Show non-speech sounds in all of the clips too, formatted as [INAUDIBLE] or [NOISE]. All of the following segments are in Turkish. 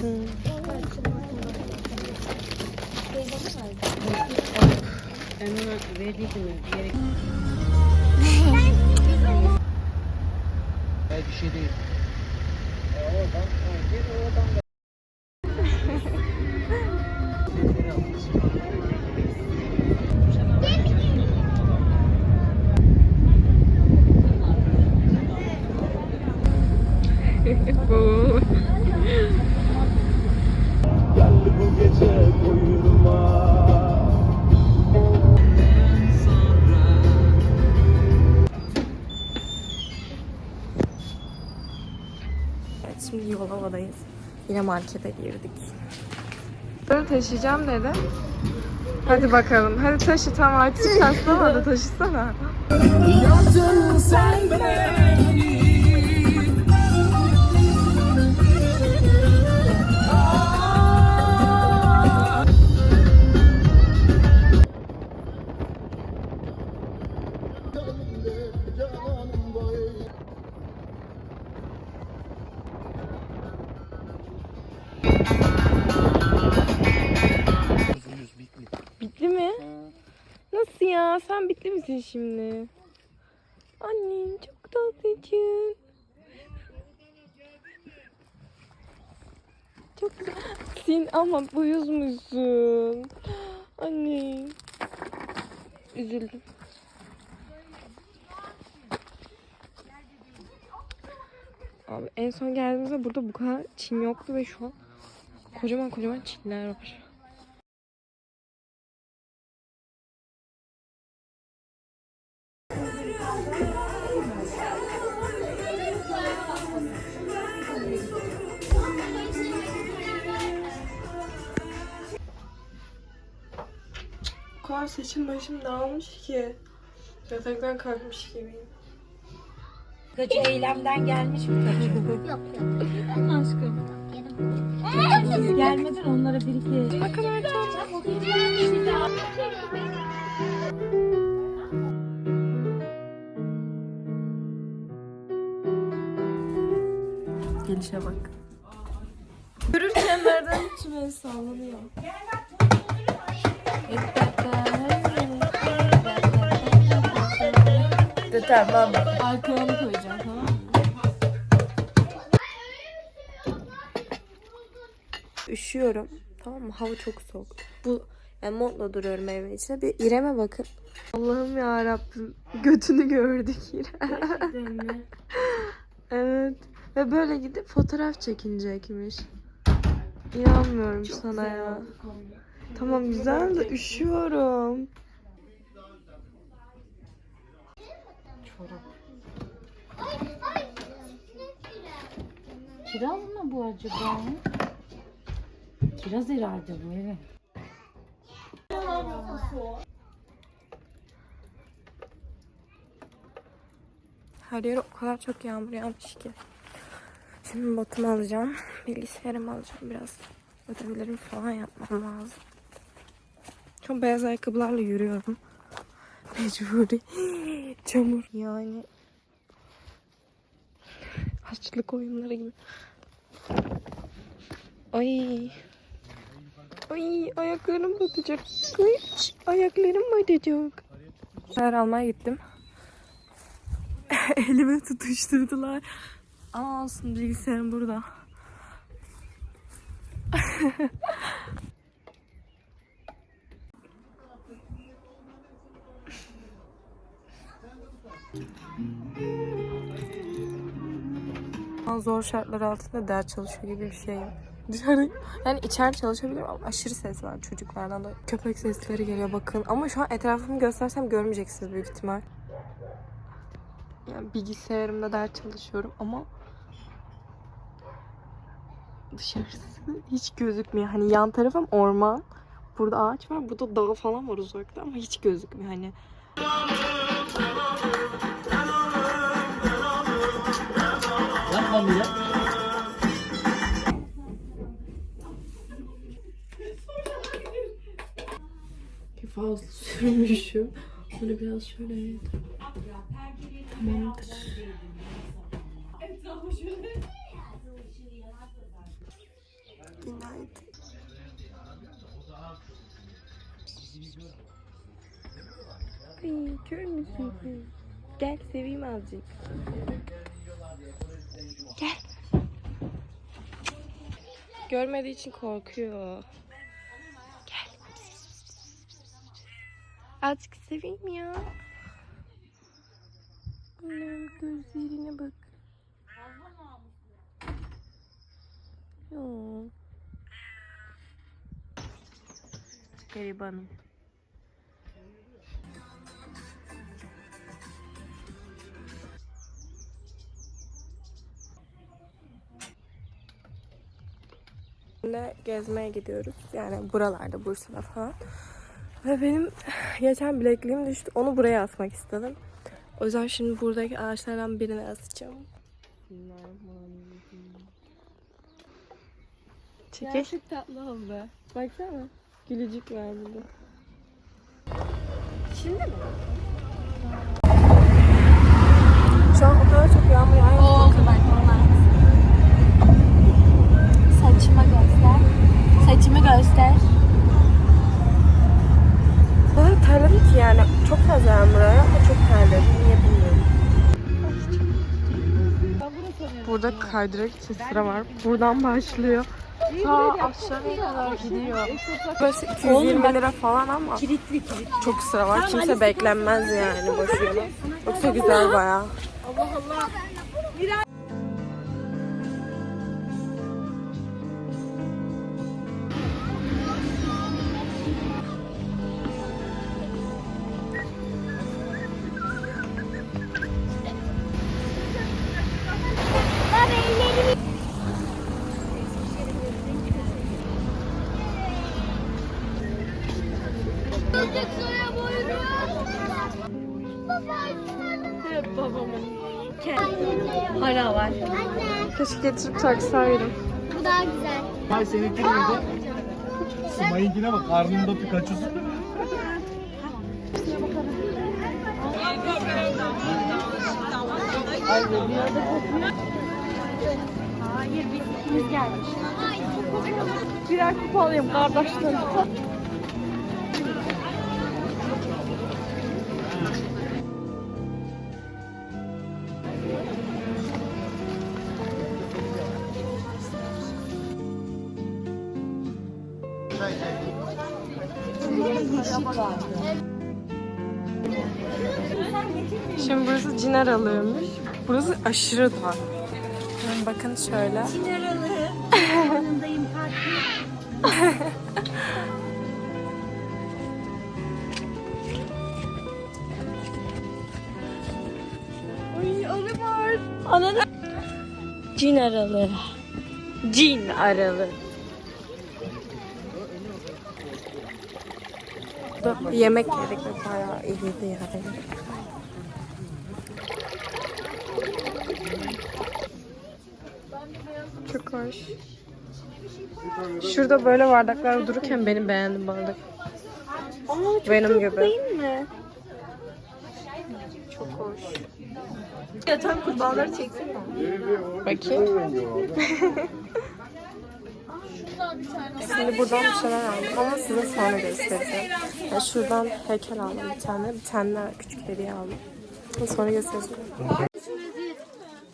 Ona verdiydim. Hayır bir şey değil. Evet, şimdi Yolova'dayız. Yine markete girdik. Bunu taşıyacağım dedi. Hadi bakalım. Hadi taşı tam artık taslamadı taşısana. Mi? Nasıl ya? Sen bitli misin şimdi? Annem çok tatlıcığım. Çok güzelsin ama uyuz musun? Anne. Üzüldüm. Abi en son geldiğimizde burada bu kadar çim yoktu ve şu an kocaman kocaman çimler var. Kadar saçım başım dağılmış ki. Yataktan kalkmış gibiyim. Kaçı eylemden gelmiş mi kaçı? Yok yok. Aşkım. Biz gelmeden onlara bir iki... Ne kadar tatlı. Gelişe bak. Yürürken nereden içime sallanıyor. Tamam. Arkalarını koyacağım tamam mı? Üşüyorum. Tamam mı? Hava çok soğuk. Bu yani montla duruyorum evin içinde. Bir İrem'e bakın. Allah'ım ya Rabbim. Götünü gördük İrem. evet. Ve böyle gidip fotoğraf çekinecekmiş. İnanmıyorum sana ya. Tamam güzel de üşüyorum. Kiraz mı bu acaba? Kiraz herhalde bu evet. Her yere o kadar çok yağmur yağmış ki. Şimdi botumu alacağım. Bilgisayarımı alacağım biraz. Ödevlerimi falan yapmam lazım. Çok beyaz ayakkabılarla yürüyorum. Mecburi. Çamur. Yani. Haçlık oyunları gibi. Ay. Ay ayaklarım batacak. Hiç ayaklarım batacak. Her almaya gittim. [LAUGHS] Elime tutuşturdular. Ama olsun bilgisayarım burada. [LAUGHS] Ama zor şartlar altında ders çalışıyor gibi bir şey. Dışarı yani içeride çalışabilirim ama aşırı ses var çocuklardan da. Köpek sesleri geliyor bakın. Ama şu an etrafımı göstersem görmeyeceksiniz büyük ihtimal. Yani bilgisayarımda ders çalışıyorum ama dışarısı hiç gözükmüyor. Hani yan tarafım orman. Burada ağaç var. Burada dağ falan var uzakta ama hiç gözükmüyor. Hani anlayacak. Fazla sürmüşüm. Bunu biraz şöyle. Tamamdır. Günaydın. Ay kör müsün? Gel seveyim azıcık. Gel. Görmediği için korkuyor. Gel. Azıcık seveyim ya. Annem gözlerine bak. Yoo. Garibanım. Şimdi gezmeye gidiyoruz. Yani buralarda, Bursa'da falan. Ve benim geçen bilekliğim düştü. Onu buraya asmak istedim. O yüzden şimdi buradaki ağaçlardan birine asacağım. Çekil. Çok tatlı oldu. Baksana. Gülücük var burada. Şimdi mi? Şu an o kadar çok yağmur yağıyor. Bak Saçıma göster. Saçımı göster. O kadar terledim ki yani. Çok fazla yağmur yağıyor ama çok terledim. Niye bilmiyorum. Burada kaydırak için sıra var. Buradan başlıyor. Ta aşağıya kadar gidiyor. Burası 220 lira falan ama Kilitli kilit. çok sıra var. Kimse beklenmez yani boşuna. Yoksa güzel bayağı. Hep Para var. Keşke getirip taksaydım. Bu daha güzel. Hay seninki neydi? Simay'inkine bak karnında Pikachu'su. Hayır biz ikimiz gelmiş. Birer kupa alayım kardeşlerim. Şimdi burası Ciner alıyormuş. Burası aşırı dar. Yani bakın şöyle. Yanındayım parti. Ay arı var. Ananı. Cin aralı. Cin aralı. Burada yemek yedik ve bayağı iyiydi yani. Çok hoş. Şurada böyle bardaklar dururken benim beğendim bardak. benim gibi. Çok hoş. Yatan kurbağaları çeksin mi? Bakayım. [LAUGHS] Şimdi buradan bir şeyler aldım ama size sonra göstereceğim. Yani şuradan heykel aldım bir tane. Bir tane daha küçük hediye aldım. Sonra göstereceğim.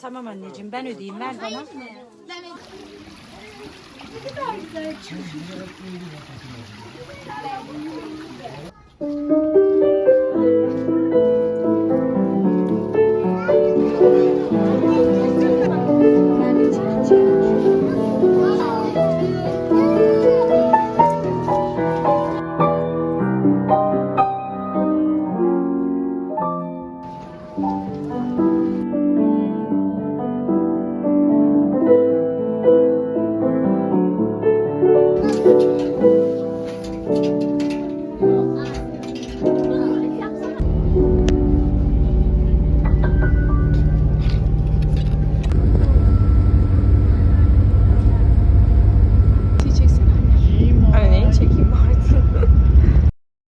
Tamam anneciğim ben ödeyeyim. Ver bana. Ne kadar güzel.